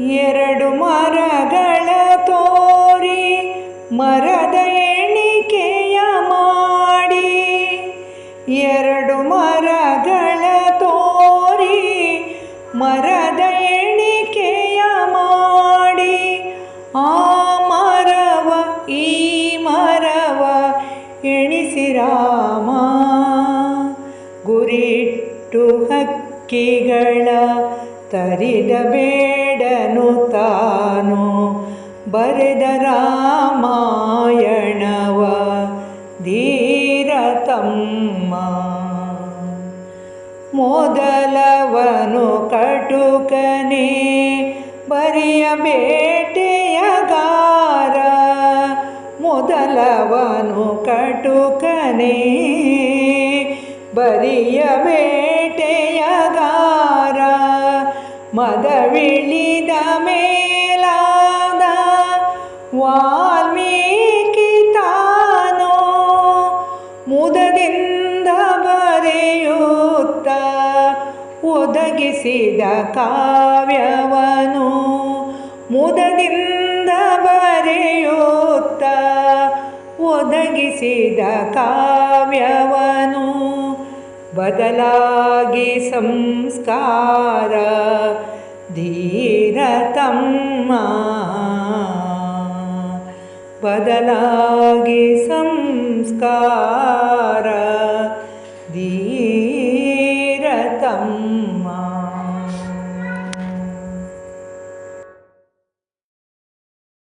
ಎರಡು ಮರಗಳ ತೋರಿ ಮರದ ಎಣಿಕೆಯ ಮಾಡಿ. ಎರಡು ಮರಗಳ ತೋರಿ ಮರದ ಎಣಿಕೆಯ ಮಾಡಿ. ಆ ಮರವ, ಈ ಮರವ ಎಣಿಸಿರಾಮ ಗುರಿಟ್ಟು ಹಕ್ಕಿಗಳ ತರಿದ ಬೇಡನು ತಾನು ಬರೆದ ರಾಮಾಯಣವ ಧೀರತಮ್ಮ. ಮೊದಲವನು ಕಟುಕನೇ ಬರಿಯ ಬೇಟೆಯಗಾರ ಮೊದಲವನು ಕಟುಕನೇ ಬರಿಯ ಬೇಟೆಯಗಾರ ಮದವಿಳಿದ ಮೇಲಾದ ವಾಲ್ಮೀಕಿ ತಾನೋ ಮುದದಿಂದ ಬರೆಯುತ್ತ ಒದಗಿಸಿದ ಕಾವ್ಯವನು ಮುದದಿಂದ ಬರೆಯುತ್ತ ಒದಗಿಸಿದ ಕಾವ್ಯವನು ಬದಲಾಗಿ ಸಂಸ್ಕಾರ धीरतं मा बदनागे संस्कार। धीरतं मा